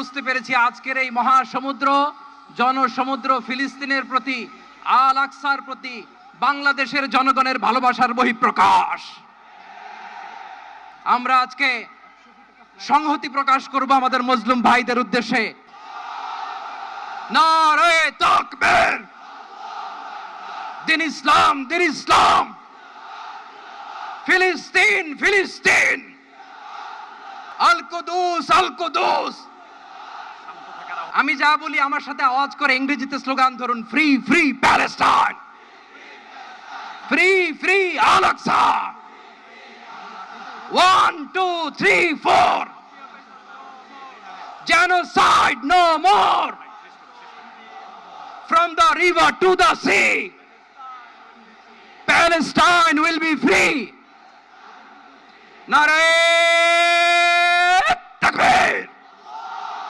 বুঝতে পেরেছি আজকের এই মহাসমুদ্র, জনসমুদ্র ফিলিস্তিনের প্রতি আল আকসার প্রতি, বাংলাদেশের জনগণের ভালোবাসার বহিঃপ্রকাশ। আমরা আজকে সংহতি প্রকাশ করব আমাদের মুসলিম ভাইদের উদ্দেশ্যে। দিন ইসলাম দিন ইসলাম। ফিলিস্তিন ফিলিস্তিন। আল কুদুস আল কুদুস আমি যা বলি আমার সাথে আওয়াজ করে ইংরেজিতে স্লোগান ধরুন, free free Palestine. Free free Al Aqsa one, two, three, four. genocide no more from the river to the sea Palestine will be free তাকবীর